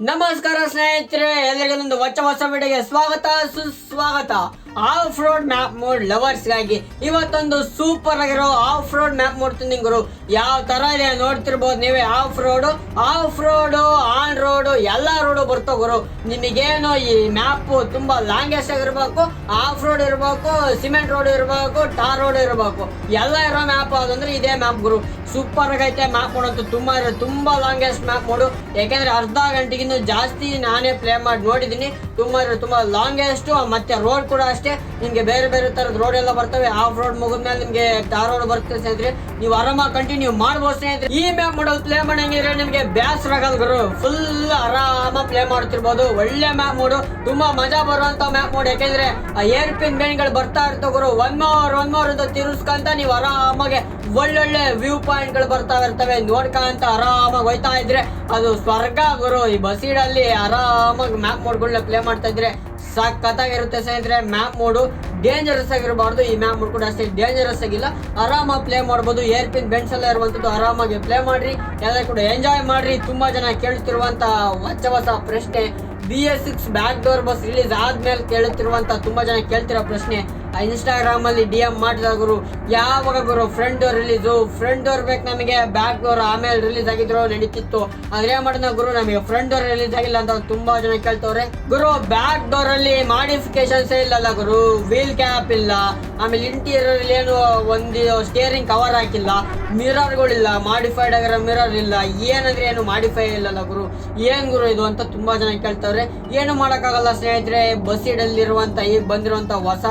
ನಮಸ್ಕಾರ ಸ್ನೇಹಿತರೆ ಎಲ್ಲರಿಗೊಂದು ಹೊಸ ಹೊಸ ವಿಡಿಯೋಗೆ ಸ್ವಾಗತ ಸುಸ್ವಾಗತ. ಆಫ್ ರೋಡ್ ಮ್ಯಾಪ್ ಮೋಡ್ ಲವರ್ಸ್ಗಾಗಿ ಇವತ್ತೊಂದು ಸೂಪರ್ ಆಗಿರೋ ಆಫ್ ರೋಡ್ ಮ್ಯಾಪ್ ಮೋಡ್ ಗುರು. ಯಾವ ತರ ಇದೆ ನೋಡ್ತಿರ್ಬೋದು ನೀವೇ. Off road off road on road ಎಲ್ಲ ರೋಡು ಬರ್ತೋಗರು ನಿಮಗೇನು ಈ ಮ್ಯಾಪ್ ತುಂಬಾ ಲಾಂಗೆಸ್ಟ್ ಆಗಿರ್ಬೇಕು ಆಫ್ ರೋಡ್ ಇರಬೇಕು ಸಿಮೆಂಟ್ ರೋಡ್ ಇರಬೇಕು ಟಾರ್ ರೋಡ್ ಇರಬೇಕು. ಎಲ್ಲ ಇರೋ ಮ್ಯಾಪ್ ಅದಂದ್ರೆ ಇದೇ ಮ್ಯಾಪ್ ಗುರು. ಸೂಪರ್ ಆಗೈತೆ ಮ್ಯಾಪ್ ಮಾಡೋದು ತುಂಬಾ ತುಂಬಾ ಲಾಂಗೆಸ್ಟ್ ಮ್ಯಾಪ್ ಮೋಡ್ ಯಾಕೆಂದ್ರೆ ಅರ್ಧ ಗಂಟೆಗಿಂತ ಜಾಸ್ತಿ ನಾನೇ ಪ್ಲೇ ಮಾಡಿ ನೋಡಿದ್ದೀನಿ ತುಂಬಾ ಇರೋ ತುಂಬಾ ಲಾಂಗೆಸ್ಟ್ ಮತ್ತೆ ರೋಡ್ ಕೂಡ ಅಷ್ಟೇ ನಿಮ್ಗೆ ಬೇರೆ ಬೇರೆ ತರದ ರೋಡ್ ಎಲ್ಲ ಬರ್ತವೆ. ಆಫ್ ರೋಡ್ ಮುಗಿದ್ಮೇಲೆ ನಿಮ್ಗೆ ಟಾರ್ ರೋಡ್ ಬರ್ತದೆ ಸ್ನೇಹಿತರೆ. ನೀವು ಆರಾಮಾಗಿ ಕಂಟಿನ್ಯೂ ಮಾಡ್ಬೋದು ಸ್ನೇಹಿತರೆ. ಈ ಮ್ಯಾಪ್ ಮಾಡಲ್ ಪ್ಲೇ ಮಾಡಂಗಿದ್ರೆ ನಿಮ್ಗೆ ಬೇಸರ ಗುರು. ಫುಲ್ ಆರಾಮಾಗಿ ಪ್ಲೇ ಮಾಡ್ತಿರ್ಬೋದು. ಒಳ್ಳೆ ಮ್ಯಾಪ್ ಮೂಡು ತುಂಬಾ ಮಜಾ ಬರುವಂತ ಮ್ಯಾಪ್ ಮೋಡ್ ಯಾಕೆಂದ್ರೆ ಏರ್ ಪಿನ್ಗಳು ಬರ್ತಾ ಇರ್ತವೆ ಗುರು. ಒನ್ ಮೋರ್ ಒನ್ ಅಂತ ತಿರುಸ್ಕೊಂತ ನೀವು ಆರಾಮಾಗೆ ಒಳ್ಳೊಳ್ಳೆ ವ್ಯೂ ಪಾಯಿಂಟ್ಗಳು ಬರ್ತಾ ಇರ್ತವೆ. ನೋಡ್ಕೊಂತ ಆರಾಮಾಗಿ ಹೋಯ್ತಾ ಇದ್ರೆ ಅದು ಸ್ವರ್ಗ ಗುರು. ಈ ಬಸೀಡಲ್ಲಿ ಆರಾಮಾಗಿ ಮ್ಯಾಪ್ ಮೋಡ್ಗಳನ್ನ ಪ್ಲೇ ಮಾಡ್ತಾ ಇದ್ರೆ ಸಖತ್ತಾಗಿರುತ್ತೆ ಸ್ನೇಹಿತರೆ ಮ್ಯಾಪ್ ಮೋಡು ಡೇಂಜರಸ್ ಆಗಿರಬಾರ್ದು. ಈ ಮ್ಯಾಪ್ ಮೋಡ್ ಕೂಡ ಅಷ್ಟೇ ಡೇಂಜರಸ್ ಆಗಿಲ್ಲ. ಆರಾಮಾಗಿ ಪ್ಲೇ ಮಾಡ್ಬೋದು. ಏರ್ ಪಿನ್ ಬೆಂಡ್ಸ್ ಎಲ್ಲ ಇರುವಂಥದ್ದು ಆರಾಮಾಗಿ ಪ್ಲೇ ಮಾಡ್ರಿ. ಎಲ್ಲ ಕೂಡ ಎಂಜಾಯ್ ಮಾಡ್ರಿ. ತುಂಬಾ ಜನ ಕೇಳ್ತಿರುವಂತ ಹೊಸ ಹೊಸ ಪ್ರಶ್ನೆ. B S six back door bus release ಆದ್ಮೇಲೆ ಕೇಳುತ್ತಿರುವಂತ ತುಂಬಾ ಜನ ಕೇಳ್ತಿರೋ ಪ್ರಶ್ನೆ. ಇನ್ಸ್ಟಾಗ್ರಾಮ್ ಅಲ್ಲಿ ಡಿ ಮಾಡಿದ ಗುರು ಯಾವಾಗ ಗುರು front door release front door ಬೇಕು ನಮಗೆ ಬ್ಯಾಕ್ ಡೋರ್ ಆಮೇಲೆ ರಿಲೀಸ್ ಆಗಿದ್ರು ನಡೀತಿತ್ತು. ಏನ್ ಮಾಡಿದ ಗುರು, ನಮಗೆ ಫ್ರಂಟ್ ಡೋರ್ ರಿಲೀಸ್ ಆಗಿಲ್ಲ ಅಂತ ತುಂಬಾ ಜನ ಕೇಳ್ತವ್ರೆ. ಗುರು ಬ್ಯಾಕ್ ಡೋರ್ ಅಲ್ಲಿ ಮಾಡಿಫಿಕೇಶನ್ಸ್ ಇಲ್ಲಲ್ಲ ಗುರು ವೀಲ್ ಕ್ಯಾಪ್ ಇಲ್ಲ, ಆಮೇಲೆ ಇಂಟೀರಿಯರ್ ಏನು ಒಂದು ಸ್ಟೇರಿಂಗ್ ಕವರ್ ಹಾಕಿಲ್ಲ ಮಿರರ್ಗಳಿಲ್ಲ ಮಾಡಿಫೈಡ್ ಆಗಿರೋ ಮಿರರ್ ಇಲ್ಲ, ಏನಂದ್ರೆ ಏನು ಮಾಡಿಫೈ ಇಲ್ಲಲ್ಲ ಗುರು. ಏನ್ ಗುರು ಇದು ಅಂತ ತುಂಬಾ ಜನ ಕೇಳ್ತವ್ರೆ. ಏನು ಮಾಡೋಕ್ಕಾಗಲ್ಲ ಸ್ನೇಹಿತರೆ ಬಸ್ ಇರುವಂತ ಈಗ ಬಂದಿರುವಂತ ಹೊಸ,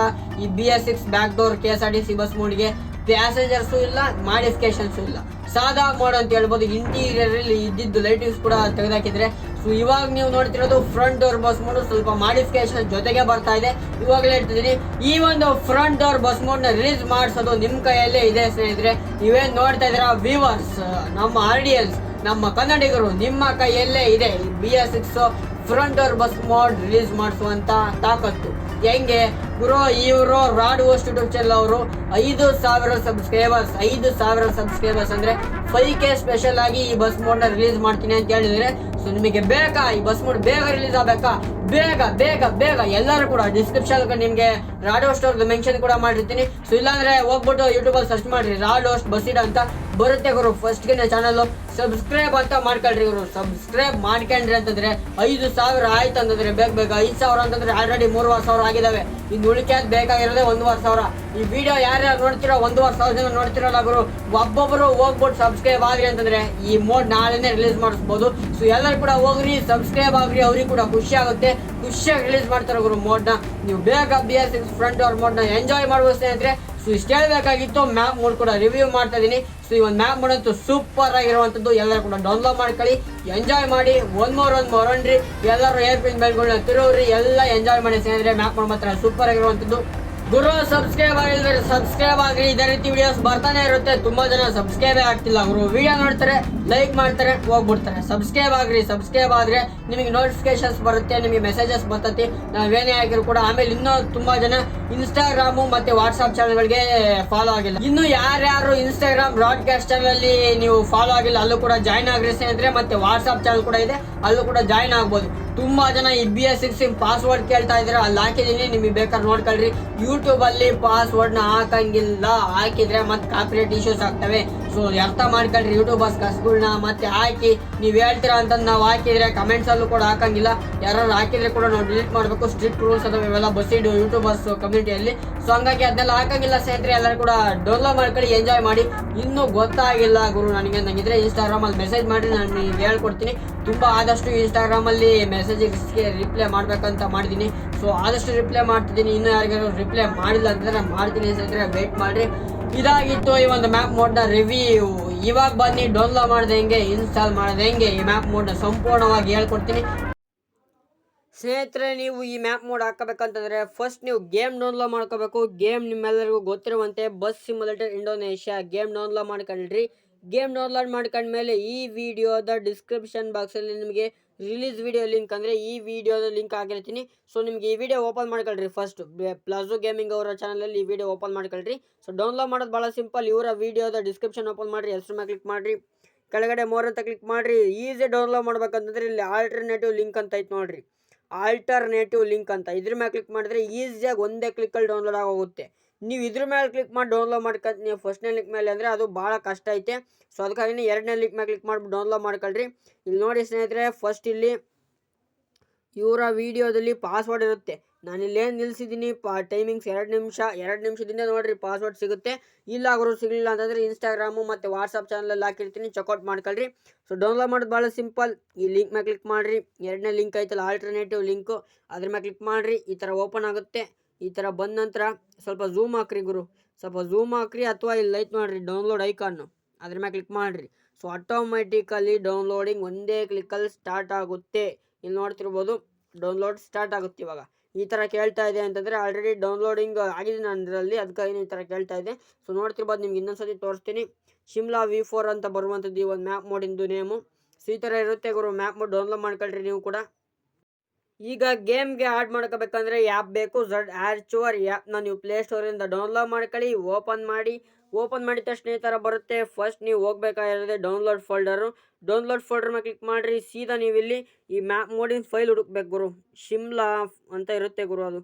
ಈ B S six back door K S R T C bus ಮೋಡ್ಗೆ ಪ್ಯಾಸೆಂಜರ್ಸು ಇಲ್ಲ ಮಾಡಿಫಿಕೇಶನ್ಸು ಇಲ್ಲ. ಸಾದಾ ಮೋಡ್ ಅಂತ ಹೇಳ್ಬೋದು ಇಂಟೀರಿಯರ್ ಅಲ್ಲಿ ಇದ್ದಿದ್ದು ಲೈಟಿಂಗ್ಸ್ ಕೂಡ ತೆಗೆದಾಕಿದ್ರೆ ಸೊ ಇವಾಗ ನೀವು ನೋಡ್ತಿರೋದು ಫ್ರಂಟ್ ಡೋರ್ ಬಸ್ ಮೋಡ್ ಸ್ವಲ್ಪ ಮಾಡಿಫಿಕೇಶನ್ ಜೊತೆಗೆ ಬರ್ತಾ ಇದೆ. ಇವಾಗಲೇ ಹೇಳ್ತಿದ್ದೀನಿ, ಈ ಒಂದು ಫ್ರಂಟ್ ಡೋರ್ ಬಸ್ ಮೋಡ್ನ ರಿಲೀಸ್ ಮಾಡಿಸೋದು ನಿಮ್ಮ ಕೈಯಲ್ಲೇ ಇದೆ ಸ್ನೇಹಿತರೆ. ನೀವೇನ್ ನೋಡ್ತಾ ಇದ್ದೀರಾ ವಿವರ್ಸ್ ನಮ್ಮ ಆಡಿಯನ್ಸ್ ನಮ್ಮ ಕನ್ನಡಿಗರು ನಿಮ್ಮ ಕೈಯಲ್ಲೇ ಇದೆ B S six front door bus mod release ಮಾಡಿಸುವಂತ ತಾಕತ್ತು. ಹೆಂಗೆ? ಗುರು ಇವರು ರಾಡ್ ಹೋಸ್ಟ್ ಯೂಟ್ಯೂಬ್ ಚಾನಲ್ ಅವರು ಐದು ಸಾವಿರ ಸಬ್ಸ್ಕ್ರೈಬರ್ಸ್ ಐದು ಸಾವಿರ ಸಬ್ಸ್ಕ್ರೈಬರ್ಸ್ ಅಂದ್ರೆ ಫೈವ್ ಕೆ ಸ್ಪೆಷಲ್ ಆಗಿ ಈ ಬಸ್ ಮೋಡ್ನ ರಿಲೀಸ್ ಮಾಡ್ತೀನಿ ಅಂತ ಹೇಳಿದ್ರೆ ಸೊ ನಿಮಗೆ ಬೇಕಾ ಈ ಬಸ್ ಮೋಡ್ ಬೇಗ ರಿಲೀಸ್ ಆಗ್ಬೇಕಾ? ಬೇಗ ಬೇಗ ಬೇಗ. ಎಲ್ಲರೂ ಕೂಡ ಡಿಸ್ಕ್ರಿಪ್ಷನ್ ನಿಮಗೆ ರಾಡೋ ಸ್ಟೋರ್ ಮೆನ್ಷನ್ ಕೂಡ ಮಾಡಿರ್ತೀನಿ. ಸೊ ಇಲ್ಲಾಂದ್ರೆ ಹೋಗ್ಬಿಟ್ಟು ಯೂಟ್ಯೂಬ್ ಅಲ್ಲಿ ಸರ್ಚ್ ಮಾಡ್ರಿ ರಾಡೋ ಇಡ ಅಂತ ಬರುತ್ತೆ ಗುರು. ಫಸ್ಟ್ಗೆ ಚಾನಲ್ ಸಬ್ಸ್ಕ್ರೈಬ್ ಅಂತ ಮಾಡ್ಕೊಳ್ರಿ ಗುರು. ಸಬ್ಸ್ಕ್ರೈಬ್ ಮಾಡ್ಕೊಂಡ್ರಿ ಅಂತಂದ್ರೆ ಐದು ಸಾವಿರ ಆಯ್ತು ಅಂತಂದ್ರೆ ಬೇಗ ಬೇಗ. ಐದು ಸಾವಿರ ಅಂತಂದ್ರೆ ಆಲ್ರೆಡಿ ಮೂರುವರೆ ಸಾವಿರ ಆಗಿದಾವೆ. ಇನ್ನು ಅದು ಬೇಕಾಗಿರೋದೇ ಒಂದುವರೆ ಸಾವಿರ. ಈ ವಿಡಿಯೋ ಯಾರ್ಯಾರು ನೋಡ್ತಿರೋ ಒಂದೂವರೆ ಸಾವಿರ ಜನ ನೋಡ್ತಿರಲ್ಲ ಗುರು. ಒಬ್ಬೊಬ್ಬರು ಹೋಗ್ಬಿಟ್ಟು ಸಬ್ಸ್ಕ್ರೈಬ್ ಆಗ್ರಿ ಅಂತಂದ್ರೆ ಈ ಮೋಡ್ ನಾಳೆನೇ ರಿಲೀಸ್ ಮಾಡಿಸ್ಬೋದು. ಸೊ ಎಲ್ಲರೂ ಕೂಡ ಹೋಗ್ರಿ ಸಬ್ಸ್ಕ್ರೈಬ್ ಆಗ್ರಿ, ಅವ್ರಿಗೆ ಕೂಡ ಖುಷಿ ಆಗುತ್ತೆ. ಖುಷಿಯಾಗಿ ರಿಲೀಸ್ ಮಾಡ್ತಾರೆ ಗುರು ಮೋಡ್ನ ನೀವು ಬೇಗ ಬಿ ಎಸ್ ಸಿಕ್ಸ್ ಫ್ರಂಟ್ ಅವ್ರ ಮೋಡ್ನ ಎಂಜಾಯ್ ಮಾಡ್ಬೋದು ಸ್ನೇಹಿತರೆ ಸೊ ಇಷ್ಟು ಹೇಳಬೇಕಾಗಿತ್ತು. ಮ್ಯಾಪ್ ಮೋಡ್ ಕೂಡ ರಿವ್ಯೂ ಮಾಡ್ತಾ ಇದೀನಿ. ಸೊ ಈ ಒಂದು ಮ್ಯಾಪ್ ಮೋಡ್ ಅಂತೂ ಸೂಪರ್ ಆಗಿರುವಂಥದ್ದು ಎಲ್ಲರೂ ಕೂಡ ಡೌನ್ಲೋಡ್ ಮಾಡ್ಕೊಳ್ಳಿ. ಎಂಜಾಯ್ ಮಾಡಿ ಒನ್ ಮೋರ್ ಒನ್ ಮೋರ್ ಅನ್ರಿ. ಎಲ್ಲರೂ ಏರ್ ಪಿನ್ ಬೆಲ್ಗಳನ್ನ ತಿರುವ್ರಿ ಎಲ್ಲ ಎಂಜಾಯ್ ಮಾಡಿ ಸ್ನೇಹಿತರೆ. ಮ್ಯಾಪ್ ಮೋಡ್ ಮಾತ್ರ ಸೂಪರ್ ಆಗಿರುವಂಥದ್ದು ಗುರು ಸಬ್ಸ್ಕ್ರೈಬ್ ಆಗಿದ್ರೆ ಸಬ್ಸ್ಕ್ರೈಬ್ ಆಗ್ರಿ. ಇದೇ ರೀತಿ ವಿಡಿಯೋಸ್ ಬರ್ತಾನೆ ಇರುತ್ತೆ. ತುಂಬಾ ಜನ ಸಬ್ಸ್ಕ್ರೈಬೇ ಆಗ್ತಿಲ್ಲ ಗುರು. ವಿಡಿಯೋ ನೋಡ್ತಾರೆ ಲೈಕ್ ಮಾಡ್ತಾರೆ, ಹೋಗ್ಬಿಡ್ತಾರೆ. ಸಬ್ಸ್ಕ್ರೈಬ್ ಆಗ್ರಿ ಸಬ್ಸ್ಕ್ರೈಬ್ ಆದ್ರೆ ನಿಮಗೆ ನೋಟಿಫಿಕೇಶನ್ಸ್ ಬರುತ್ತೆ, ನಿಮಗೆ ಮೆಸೇಜಸ್ ಬರ್ತತಿ. ನಾವೇನೇ ಆಗಿದ್ರು ಕೂಡ ಆಮೇಲೆ ಇನ್ನೂ ತುಂಬಾ ಜನ ಇನ್ಸ್ಟಾಗ್ರಾಮು ಮತ್ತೆ ವಾಟ್ಸ್ಆಪ್ ಚಾನಲ್ಗಳಿಗೆ ಫಾಲೋ ಆಗಿಲ್ಲ. ಇನ್ನು ಯಾರ್ಯಾರು ಇನ್ಸ್ಟಾಗ್ರಾಮ್ ಬ್ರಾಡ್ಕಾಸ್ಟ್ ಚಾನಲ್ ನೀವು ಫಾಲೋ ಆಗಿಲ್ಲ, ಅಲ್ಲೂ ಕೂಡ ಜಾಯ್ನ್ ಆಗ್ರಿ ಸ್ನೇಹಿತರೆ. ಮತ್ತೆ ವಾಟ್ಸ್ಆಪ್ ಚಾನಲ್ ಕೂಡ ಇದೆ, ಅಲ್ಲೂ ಕೂಡ ಜಾಯ್ನ್ ಆಗ್ಬೋದು. ತುಂಬಾ ಜನ ಈ ಬಿ ಎಸ್ ಸಿಕ್ಸ್ ಪಾಸ್ವರ್ಡ್ ಕೇಳ್ತಾ ಇದ್ರೆ ಅಲ್ಲಿ ಹಾಕಿದೀನಿ ನಿಮಗೆ ಬೇಕಾದ್ರೆ ನೋಡ್ಕೊಳ್ರಿ. ಯೂಟ್ಯೂಬಲ್ಲಿ ಅಲ್ಲಿ ಪಾಸ್ವರ್ಡ್ನ ಹಾಕಂಗಿಲ್ಲ. ಹಾಕಿದ್ರೆ ಮತ್ತೆ ಕಾಪಿರೇಟ್ ಇಶ್ಯೂಸ್ ಆಗ್ತವೆ. ಸೊ ಅರ್ಥ ಮಾಡ್ಕೊಳ್ರಿ ಯೂಟ್ಯೂಬರ್ಸ್ ಕಸ್ಗಳನ್ನ ಮತ್ತೆ ಹಾಕಿ, ನೀವು ಹೇಳ್ತೀರಾ ಅಂತ ನಾವು ಹಾಕಿದ್ರೆ ಕಮೆಂಟ್ಸಲ್ಲೂ ಕೂಡ ಹಾಕಂಗಿಲ್ಲ. ಯಾರು ಹಾಕಿದ್ರೆ ಕೂಡ ನಾವು ಡಿಲೀಟ್ ಮಾಡಬೇಕು. ಸ್ಟ್ರಿಕ್ಟ್ ರೂಲ್ಸ್ ಅಥವಾ ಇವೆಲ್ಲ ಬಸ್ಸಿಡು ಯೂಟ್ಯೂಬರ್ಸ್ ಕಮ್ಯುನಿಟಿಯಲ್ಲಿ ಸೊ ಹಂಗಾಗಿ ಅದನ್ನೆಲ್ಲ ಹಾಕಂಗಿಲ್ಲ ಸ್ನೇಹಿತರೆ, ಎಲ್ಲರೂ ಕೂಡ ಡೌನ್ಲೋಡ್ ಮಾಡ್ಕೊಳ್ಳಿ ಎಂಜಾಯ್ ಮಾಡಿ. ಇನ್ನೂ ಗೊತ್ತಾಗಿಲ್ಲ ಗುರು ನನಗೆ ನಂಗಿದ್ರೆ ಇನ್ಸ್ಟಾಗ್ರಾಮ್ ಅಲ್ಲಿ ಮೆಸೇಜ್ ಮಾಡಿ ನಾನು ನಿಮ್ಗೆ ಹೇಳ್ಕೊಡ್ತೀನಿ. ತುಂಬ ಆದಷ್ಟು ಇನ್ಸ್ಟಾಗ್ರಾಮ್ ಅಲ್ಲಿ ಮೆಸೇಜಸ್ಗೆ ರಿಪ್ಲೈ ಮಾಡ್ಬೇಕಂತ ಮಾಡಿದ್ದೀನಿ. ಸೊ ಆದಷ್ಟು ರಿಪ್ಲೈ ಮಾಡ್ತಿದ್ದೀನಿ. ಇನ್ನೂ ಯಾರಿಗಾದ್ರು ರಿಪ್ಲೈ ಮಾಡಿಲ್ಲ ಅಂತಂದ್ರೆ ನಾನು ಮಾಡ್ತೀನಿ ಸ್ನೇಹಿತರೆ ವೇಟ್ ಮಾಡ್ರಿ. ಇದಾಗಿತ್ತು ಈ ಒಂದು ಮ್ಯಾಪ್ ಮೋಡ್ನ ರಿವ್ಯೂ ಇವಾಗ ಬನ್ನಿ ಡೌನ್ಲೋಡ್ ಮಾಡಿದೆ ಹೆಂಗೆ ಇನ್ಸ್ಟಾಲ್ ಮಾಡಿದೆ ಹೆಂಗೆ ಈ ಮ್ಯಾಪ್ ಮೋಡ್ನ ಸಂಪೂರ್ಣವಾಗಿ ಹೇಳ್ಕೊಡ್ತೀನಿ. ಸ್ನೇಹಿತರೆ, ನೀವು ಈ ಮ್ಯಾಪ್ ಮೋಡ್ ಹಾಕಬೇಕಂತಂದ್ರೆ ಫಸ್ಟ್ ನೀವು ಗೇಮ್ ಡೌನ್ಲೋಡ್ ಮಾಡ್ಕೋಬೇಕು. ಗೇಮ್ ನಿಮ್ಮೆಲ್ಲರಿಗೂ ಗೊತ್ತಿರುವಂತೆ bus simulator Indonesia game download ಮಾಡ್ಕೊಂಡ್ರಿ. ಗೇಮ್ ಡೌನ್ಲೋಡ್ ಮಾಡ್ಕೊಂಡ್ಮೇಲೆ ಈ ವಿಡಿಯೋದ ಡಿಸ್ಕ್ರಿಪ್ಷನ್ ಬಾಕ್ಸಲ್ಲಿ ನಿಮಗೆ ರಿಲೀಸ್ ವಿಡಿಯೋ ಲಿಂಕ್ ಅಂದರೆ ಈ ವಿಡಿಯೋದ ಲಿಂಕ್ ಆಗಿರ್ತೀನಿ ಸೊ ನಿಮಗೆ ಈ ವಿಡಿಯೋ ಓಪನ್ ಮಾಡ್ಕೊಳ್ರಿ ಫಸ್ಟ್ ಪ್ಲಾಜೋ ಗೇಮಿಂಗ್ ಅವರ ಚಾನಲಲ್ಲಿ ಈ ವಿಡಿಯೋ ಓಪನ್ ಮಾಡ್ಕೊಳ್ರಿ. ಸೊ ಡೌನ್ಲೋಡ್ ಮಾಡೋದು ಭಾಳ ಸಿಂಪಲ್ ಇವರ ವಿಡಿಯೋದ ಡಿಸ್ಕ್ರಿಪ್ಷನ್ ಓಪನ್ ಮಾಡಿರಿ, ಹೆಸರು ಮೇಲೆ ಕ್ಲಿಕ್ ಮಾಡಿರಿ, ಕೆಳಗಡೆ ಮೋರ್ ಅಂತ ಕ್ಲಿಕ್ ಮಾಡಿರಿ ಈಸಿ ಡೌನ್ಲೋಡ್ ಮಾಡ್ಬೇಕಂತಂದ್ರೆ ಇಲ್ಲಿ ಆಲ್ಟರ್ನೇಟಿವ್ ಲಿಂಕ್ ಅಂತ ಐತೆ ನೋಡಿರಿ. ಆಲ್ಟರ್ನೇಟಿವ್ ಲಿಂಕ್ ಅಂತ. ಇದ್ರ ಮೇಲೆ ಕ್ಲಿಕ್ ಮಾಡಿದ್ರೆ ಈಸಿಯಾಗಿ ಒಂದೇ ಕ್ಲಿಕ್ಕಲ್ಲಿ ಡೌನ್ಲೋಡ್ ಆಗೋಗುತ್ತೆ. ನೀವು ಇದ್ರ ಮೇಲೆ ಕ್ಲಿಕ್ ಮಾಡಿ ಡೌನ್ಲೋಡ್ ಮಾಡ್ಕೊಂತ ನೀವು ಫಸ್ಟ್ನೇ ಲಿಂಕ್ ಮೇಲೆ ಅಂದರೆ ಅದು ಭಾಳ ಕಷ್ಟ ಐತೆ. ಸೊ ಅದಕ್ಕಾಗಿ ಎರಡನೇ ಲಿಂಕ್ ಮೇಲೆ ಕ್ಲಿಕ್ ಮಾಡಿ ಡೌನ್ಲೋಡ್ ಮಾಡ್ಕೊಳ್ರಿ. ಇಲ್ಲಿ ನೋಡಿ ಸ್ನೇಹಿತರೆ ಫಸ್ಟ್ ಇಲ್ಲಿ ಇವರ ವಿಡಿಯೋದಲ್ಲಿ ಪಾಸ್ವರ್ಡ್ ಇರುತ್ತೆ. ನಾನು ಇಲ್ಲೇನು ನಿಲ್ಲಿಸಿದ್ದೀನಿ ಪಾ ಟೈಮಿಂಗ್ಸ್ ಎರಡು ನಿಮಿಷ, ಎರಡು ನಿಮಿಷದಿಂದ ನೋಡಿರಿ ಪಾಸ್ವರ್ಡ್ ಸಿಗುತ್ತೆ. ಇಲ್ಲ ಅವರು ಸಿಗಲಿಲ್ಲ ಅಂತಂದರೆ ಇನ್ಸ್ಟಾಗ್ರಾಮು ಮತ್ತು ವಾಟ್ಸಪ್ ಚಾನಲಲ್ಲಿ ಹಾಕಿರ್ತೀನಿ ಚೆಕ್ಔಟ್ ಮಾಡ್ಕೊಳ್ರಿ. ಸೊ ಡೌನ್ಲೋಡ್ ಮಾಡೋದು ಭಾಳ ಸಿಂಪಲ್ ಈ ಲಿಂಕ್ ಮೇಲೆ ಕ್ಲಿಕ್ ಮಾಡಿರಿ. ಎರಡನೇ ಲಿಂಕ್ ಐತಲ್ಲ ಆಲ್ಟರ್ನೇಟಿವ್ ಲಿಂಕು ಅದ್ರ ಮೇಲೆ ಕ್ಲಿಕ್ ಮಾಡಿರಿ. ಈ ಥರ ಓಪನ್ ಆಗುತ್ತೆ. ಈ ಥರ ಬಂದ ನಂತರ ಸ್ವಲ್ಪ ಝೂಮ್ ಹಾಕ್ರಿ ಗುರು. ಸ್ವಲ್ಪ ಝೂಮ್ ಹಾಕ್ರಿ ಅಥವಾ ಇಲ್ಲಿ ಲೈಕ್ ನೋಡಿರಿ ಡೌನ್ಲೋಡ್ ಐಕಾನು ಅದ್ರ ಮ್ಯಾಲೆ ಕ್ಲಿಕ್ ಮಾಡಿರಿ. ಸೊ ಆಟೋಮೆಟಿಕಲಿ ಡೌನ್ಲೋಡಿಂಗ್ ಒಂದೇ ಕ್ಲಿಕ್ಕಲ್ಲಿ ಸ್ಟಾರ್ಟ್ ಆಗುತ್ತೆ. ಇಲ್ಲಿ ನೋಡ್ತಿರ್ಬೋದು ಡೌನ್ಲೋಡ್ ಸ್ಟಾರ್ಟ್ ಆಗುತ್ತೆ ಇವಾಗ. ಈ ಥರ ಕೇಳ್ತಾ ಇದೆ ಅಂತಂದರೆ ಆಲ್ರೆಡಿ ಡೌನ್ಲೋಡಿಂಗ್ ಆಗಿದೆ ನನ್ನದರಲ್ಲಿ ಅದಕ್ಕಾಗಿ ಈ ಥರ ಕೇಳ್ತಾ ಇದೆ. ಸೊ ನೋಡ್ತಿರ್ಬೋದು, ನಿಮ್ಗೆ ಇನ್ನೊಂದ್ಸತಿ ತೋರಿಸ್ತೀನಿ. ಶಿಮ್ಲಾ ವಿ ಫೋರ್ ಅಂತ ಬರುವಂಥದ್ದು ಈ ಒಂದು ಮ್ಯಾಪ್ ಮೋಡಿಂದು ನೇಮು ಸೊ ಈ ಥರ ಇರುತ್ತೆ ಗುರು ಮ್ಯಾಪ್ ಮೋಡ್ ಡೌನ್ಲೋಡ್ ಮಾಡ್ಕೊಳ್ರಿ ನೀವು ಕೂಡ. ಈಗ ಗೇಮ್ಗೆ ಆಡ್ ಮಾಡ್ಕೋಬೇಕಂದ್ರೆ ಆ್ಯಪ್ ಬೇಕು ಝಡ್ ಆ್ಯರ್ಚುವರ್ ಆ್ಯಪ್ನ ನೀವು ಪ್ಲೇಸ್ಟೋರಿಂದ ಡೌನ್ಲೋಡ್ ಮಾಡ್ಕೊಳ್ಳಿ ಓಪನ್ ಮಾಡಿ. ಓಪನ್ ಮಾಡಿದ ತಕ್ಷಣ ಈ ಥರ ಬರುತ್ತೆ. ಫಸ್ಟ್ ನೀವು ಹೋಗ್ಬೇಕಾಗಿರೋದೇ ಡೌನ್ಲೋಡ್ ಫೋಲ್ಡರು ಡೌನ್ಲೋಡ್ ಫೋಲ್ಡರ್ ಮೇಲೆ ಕ್ಲಿಕ್ ಮಾಡಿರಿ. ಸೀದಾ ನೀವು ಇಲ್ಲಿ ಈ ಮ್ಯಾಪ್ ಮೋಡಿನ ಫೈಲ್ ಹುಡುಕ್ಬೇಕು ಗುರು. ಶಿಮ್ಲಾ ಅಂತ ಇರುತ್ತೆ ಗುರು ಅದು.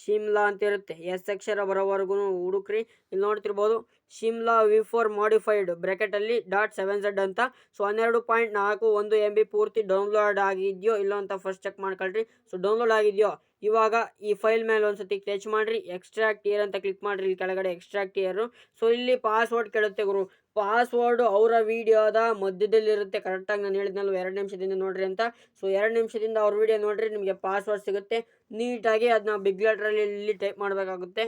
ಶಿಮ್ಲಾ ಅಂತ ಇರುತ್ತೆ ಎಸ್ ಅಕ್ಷರ ಬರೋವರೆಗೂ ಹುಡುಕ್ರಿ. ಇಲ್ಲಿ ನೋಡ್ತಿರ್ಬೋದು ಶಿಮ್ಲಾ ವಿ ಫೋರ್ ಮಾಡಿಫೈಡ್ ಬ್ರ್ಯಾಕೆಟಲ್ಲಿ ಡಾಟ್ ಸೆವೆನ್ ಝಡ್ ಅಂತ. ಸೊ ಹನ್ನೆರಡು ಪಾಯಿಂಟ್ ನಾಲ್ಕು ಒಂದು ಎಂ ಬಿ ಪೂರ್ತಿ ಡೌನ್ಲೋಡ್ ಆಗಿದೆಯೋ ಇಲ್ಲೋ ಅಂತ ಫಸ್ಟ್ ಚೆಕ್ ಮಾಡ್ಕೊಳ್ರಿ. ಸೊ ಡೌನ್ಲೋಡ್ ಆಗಿದೆಯೋ ಇವಾಗ ಈ ಫೈಲ್ ಮೇಲೆ ಒಂದ್ಸತಿ ಕ್ಲಚ್ ಮಾಡಿರಿ. ಎಕ್ಸ್ಟ್ರಾಕ್ಟ್ ಇಯರ್ ಅಂತ ಕ್ಲಿಕ್ ಮಾಡಿರಿ. ಇಲ್ಲಿ ಕೆಳಗಡೆ ಎಕ್ಸ್ಟ್ರಾಕ್ಟ್ ಇಯರು. ಸೊ ಇಲ್ಲಿ ಪಾಸ್ವರ್ಡ್ ಕೇಳುತ್ತೆ ಗುರು. ಪಾಸ್ವರ್ಡು ಅವರ ವೀಡಿಯೋದ ಮಧ್ಯದಲ್ಲಿ ಇರುತ್ತೆ ಕರೆಕ್ಟಾಗಿ ನಾನು ಹೇಳಿದ್ನಲ್ವ, ಎರಡು ನಿಮಿಷದಿಂದ ನೋಡ್ರಿ ಅಂತ. ಸೊ ಎರಡು ನಿಮಿಷದಿಂದ ಅವ್ರ ವೀಡಿಯೋ ನೋಡ್ರಿ, ನಿಮಗೆ ಪಾಸ್ವರ್ಡ್ ಸಿಗುತ್ತೆ. ನೀಟಾಗಿ ಅದನ್ನ ಬಿಗ್ ಲೆಟ್ರಲ್ಲಿ ಇಲ್ಲಿ ಟೈಪ್ ಮಾಡಬೇಕಾಗುತ್ತೆ.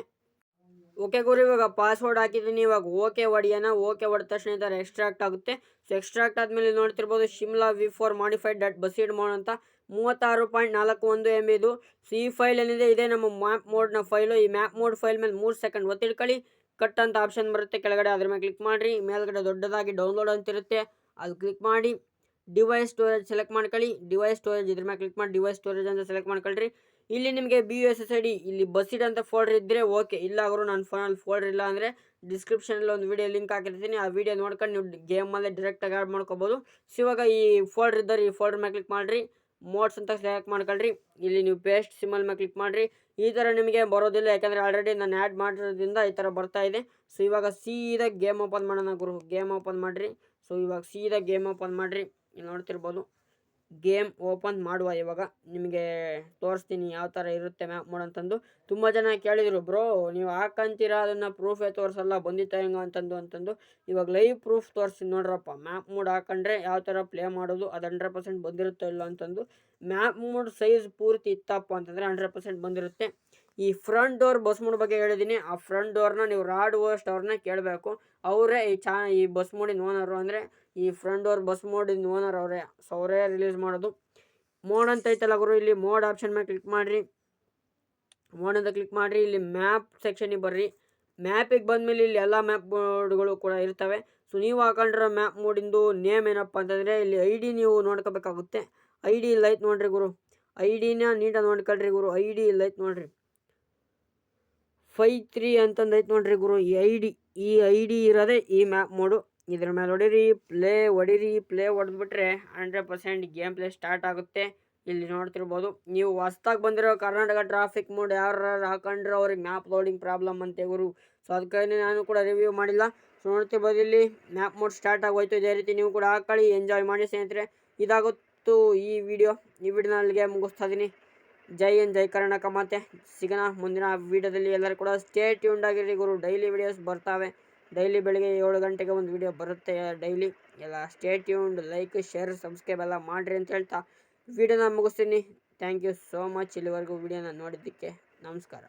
ಓಕೆ ಗುರು, ಇವಾಗ ಪಾಸ್ವರ್ಡ್ ಹಾಕಿದ್ದೀನಿ. ಇವಾಗ ಓಕೆ ಒಡಿಯೋಣ ಓಕೆ ಹೊಡೆದ ತಕ್ಷಣ ಈ ಥರ ಎಕ್ಸ್ಟ್ರಾಕ್ಟ್ ಆಗುತ್ತೆ. ಸೊ ಎಕ್ಸ್ಟ್ರಾಕ್ಟ್ ಆದಮೇಲೆ ನೋಡ್ತಿರ್ಬೋದು Shimla V four modified dot BUSSID mod ಅಂತ. ಮೂವತ್ತಾರು ಪಾಯಿಂಟ್ ನಾಲ್ಕು ಒಂದು ಎಂ ಇದು. ಸಿ ಫೈಲ್ ಏನಿದೆ, ಇದೆ ನಮ್ಮ ಮ್ಯಾಪ್ ಮೋಡ್ನ ಫೈಲು ಈ ಮ್ಯಾಪ್ ಮೋಡ್ ಫೈಲ್ ಮೇಲೆ ಮೂರು ಸೆಕೆಂಡ್ ಒತ್ತಿಡ್ಕೊಳ್ಳಿ. ಕಟ್ ಅಂತ ಆಪ್ಷನ್ ಬರುತ್ತೆ. ಕೆಳಗಡೆ ಅದ್ರ ಮೇಲೆ ಕ್ಲಿಕ್ ಮಾಡಿರಿ. ಮೇಲ್ಗಡೆ ದೊಡ್ಡದಾಗಿ ಡೌನ್ಲೋಡ್ ಅಂತಿರುತ್ತೆ ಅಲ್ಲಿ ಕ್ಲಿಕ್ ಮಾಡಿ. ಡಿವೈಸ್ ಸ್ಟೋರೇಜ್ ಸೆಲೆಕ್ಟ್ ಮಾಡ್ಕೊಳ್ಳಿ. ಡಿವೈಸ್ ಸ್ಟೋರೇಜ್ ಇದ್ರ ಮೇಲೆ ಕ್ಲಿಕ್ ಮಾಡಿ. ಡಿವೈಸ್ ಸ್ಟೋರೇಜ್ ಅಂತ ಸೆಲೆಕ್ಟ್ ಮಾಡ್ಕೊಳ್ರಿ. ಇಲ್ಲಿ ನಿಮಗೆ B U S S I D ಇಲ್ಲಿ ಬಸ್ಸಿಡ್ ಅಂತ ಫೋಲ್ಡರ್ ಇದ್ದರೆ ಓಕೆ ಇಲ್ಲ ಅವರು ನನ್ನ ಫೋನಲ್ಲಿ ಫೋಲ್ಡರ್ ಇಲ್ಲ ಅಂದರೆ ಡಿಸ್ಕ್ರಿಪ್ಷನಲ್ಲಿ ಒಂದು ವಿಡಿಯೋ ಲಿಂಕ್ ಹಾಕಿರ್ತೀನಿ. ಆ ವೀಡಿಯೋ ನೋಡ್ಕೊಂಡು ನೀವು ಗೇಮಲ್ಲೇ ಡೈರೆಕ್ಟಾಗಿ ಆ್ಯಡ್ ಮಾಡ್ಕೋಬೋದು. ಸೊ ಇವಾಗ ಈ ಫೋಲ್ಡರ್ ಇದ್ದಾರೆ ಈ ಫೋಲ್ಡರ್ ಮೇಲೆ ಕ್ಲಿಕ್ ಮಾಡಿರಿ. ಮೋಡ್ಸ್ ಅಂತ ಸೆಲೆಕ್ಟ್ ಮಾಡ್ಕೊಳ್ರಿ. ಇಲ್ಲಿ ನೀವು ಪೇಸ್ಟ್ ಸಿಮಲ್ ಮೇಲೆ ಕ್ಲಿಕ್ ಮಾಡಿರಿ. ಈ ಥರ ನಿಮಗೆ ಬರೋದಿಲ್ಲ, ಯಾಕಂದರೆ ಆಲ್ರೆಡಿ ನಾನು ಆ್ಯಡ್ ಮಾಡಿರೋದ್ರಿಂದ ಈ ಥರ ಬರ್ತಾ ಇದೆ. ಸೊ ಇವಾಗ ಸೀದಾ ಗೇಮ್ ಓಪನ್ ಮಾಡೋಣ ಗುರು. ಗೇಮ್ ಓಪನ್ ಮಾಡಿರಿ. ಸೊ ಇವಾಗ ಸೀದಾ ಗೇಮ್ ಓಪನ್ ಮಾಡಿರಿ. ನೋಡ್ತಿರ್ಬೋದು. ಗೇಮ್ ಓಪನ್ ಮಾಡುವ ಇವಾಗ. ನಿಮಗೆ ತೋರಿಸ್ತೀನಿ ಯಾವ ಥರ ಇರುತ್ತೆ ಮ್ಯಾಪ್ ಮೋಡ್ ಅಂತಂದು. ತುಂಬ ಜನ ಕೇಳಿದರು, ಬ್ರೋ, ನೀವು ಹಾಕಂತೀರಾ? ಅದನ್ನು ಪ್ರೂಫೇ ತೋರಿಸಲ್ಲ, ಬಂದಿತ್ತ ಹೆಂಗ ಅಂತಂದು ಅಂತಂದು. ಇವಾಗ ಲೈವ್ ಪ್ರೂಫ್ ತೋರಿಸ್ತೀನಿ ನೋಡ್ರಪ್ಪ. ಮ್ಯಾಪ್ ಮೋಡ್ ಹಾಕೊಂಡ್ರೆ ಯಾವ ಥರ ಪ್ಲೇ ಮಾಡೋದು, ಅದು ಹಂಡ್ರೆಡ್ ಪರ್ಸೆಂಟ್ ಬಂದಿರುತ್ತೋ ಇಲ್ಲ ಅಂತಂದು. ಮ್ಯಾಪ್ ಮೂಡ್ ಸೈಜ್ ಪೂರ್ತಿ ಇತ್ತಪ್ಪ ಅಂತಂದರೆ ಹಂಡ್ರೆಡ್ ಪರ್ಸೆಂಟ್ ಬಂದಿರುತ್ತೆ. ಈ ಫ್ರಂಟ್ ಡೋರ್ ಬಸ್ ಮೋಡ್ ಬಗ್ಗೆ ಹೇಳಿದ್ದೀನಿ ಆ ಫ್ರಂಟ್ ಡೋರ್ನ ನೀವು ರಾಡ್ ಓಸ್ಟ್ ಅವ್ರನ್ನ ಕೇಳಬೇಕು. ಅವರೇ ಈ ಚಾ, ಈ ಬಸ್ ಮೋಡಿನ ಓನರು ಅಂದರೆ ಈ ಫ್ರಂಟ್ ಡೋರ್ ಬಸ್ ಮೋಡಿನ ಓನರ್ ಅವರೇ. ಸೊ ಅವರೇ ರಿಲೀಸ್ ಮಾಡೋದು. ಮೋಡ್ ಅಂತ ಐತಲ್ಲ ಗುರು, ಇಲ್ಲಿ ಮೋಡ್ ಆಪ್ಷನ್ ಮೇಲೆ ಕ್ಲಿಕ್ ಮಾಡಿರಿ. ಮೋಡ್ ಅಂತ ಕ್ಲಿಕ್ ಮಾಡಿರಿ. ಇಲ್ಲಿ ಮ್ಯಾಪ್ ಸೆಕ್ಷನಿಗೆ ಬರ್ರಿ. ಮ್ಯಾಪಿಗೆ ಬಂದಮೇಲೆ ಇಲ್ಲಿ ಎಲ್ಲ ಮ್ಯಾಪ್ ಮೋಡ್ಗಳು ಕೂಡ ಇರ್ತವೆ. ಸೊ ನೀವು ಹಾಕೊಂಡಿರೋ ಮ್ಯಾಪ್ ಮೋಡಿಂದು ನೇಮ್ ಏನಪ್ಪ ಅಂತಂದರೆ ಇಲ್ಲಿ ಐ ಡಿ ನೀವು ನೋಡ್ಕೋಬೇಕಾಗುತ್ತೆ. ಐ ಡಿ ಇಲ್ಲ ಐತೆ ನೋಡಿರಿ ಗುರು. ಐ ಡಿನ ನೀಟಾಗಿ ನೋಡ್ಕೊಳ್ರಿ ಗುರು. ಐ ಡಿ ಇಲ್ಲ ಐತೆ ನೋಡ್ರಿ. ಫೈ ತ್ರೀ ಅಂತಂದು ಐತೆ ನೋಡ್ರಿ ಗುರು, ಈ ಐ ಡಿ ಈ ಐ ಡಿ ಇರೋದೇ ಈ ಮ್ಯಾಪ್ ಮೋಡು. ಇದ್ರ ಮೇಲೆ ಹೊಡೀರಿ, ಪ್ಲೇ ಹೊಡೀರಿ, play ಹೊಡೆದ್ಬಿಟ್ರೆ hundred percent game play start ಆಗುತ್ತೆ. ಇಲ್ಲಿ ನೋಡ್ತಿರ್ಬೋದು, ನೀವು ಹೊಸ್ದಾಗಿ ಬಂದಿರೋ ಕರ್ನಾಟಕ ಟ್ರಾಫಿಕ್ ಮೋಡ್ ಯಾರು ಹಾಕೊಂಡ್ರೆ ಅವ್ರಿಗೆ ಮ್ಯಾಪ್ ಲೋಡಿಂಗ್ ಪ್ರಾಬ್ಲಮ್ ಅಂತೆ ಗುರು. ಸೊ ಅದಕ್ಕಾಗಿ ನಾನು ಕೂಡ ರಿವ್ಯೂ ಮಾಡಿಲ್ಲ. ಸೊ ನೋಡ್ತಿರ್ಬೋದು ಇಲ್ಲಿ ಮ್ಯಾಪ್ ಮೋಡ್ ಸ್ಟಾರ್ಟ್ ಆಗೋಯ್ತು. ಇದೇ ರೀತಿ ನೀವು ಕೂಡ ಹಾಕೊಳ್ಳಿ ಎಂಜಾಯ್ ಮಾಡಿ ಸ್ನೇಹಿತರೆ. ಇದಾಗುತ್ತು ಈ ವಿಡಿಯೋ ಈ ವಿಡಿಯೋ ಅಲ್ಲಿಗೆ ಮುಗಿಸ್ತಾ ಇದ್ದೀನಿ ಜೈ ಎನ್ ಜೈ ಕರ್ನಾಟಕ ಮತ್ತೆ ಸಿಗೋಣ, ಮುಂದಿನ ವೀಡಿಯೋದಲ್ಲಿ ಎಲ್ಲರೂ ಕೂಡ ಸ್ಟೇ ಟ್ಯೂನ್ಡ್ ಆಗಿರಿ ಗುರು. ಡೈಲಿ ವಿಡಿಯೋಸ್ ಬರ್ತಾವೆ. ಡೈಲಿ ಬೆಳಗ್ಗೆ ಏಳು ಗಂಟೆಗೆ ಒಂದು ವಿಡಿಯೋ ಬರುತ್ತೆ ಡೈಲಿ ಎಲ್ಲ stay tuned like share subscribe ಎಲ್ಲ ಮಾಡಿರಿ ಅಂತ ಹೇಳ್ತಾ. ವೀಡಿಯೋನ ಮುಗಿಸ್ತೀನಿ. ಥ್ಯಾಂಕ್ ಯು ಸೋ ಮಚ್ ಇಲ್ಲಿವರೆಗೂ ವೀಡಿಯೋನ ನೋಡಿದ್ದಕ್ಕೆ ನಮಸ್ಕಾರ.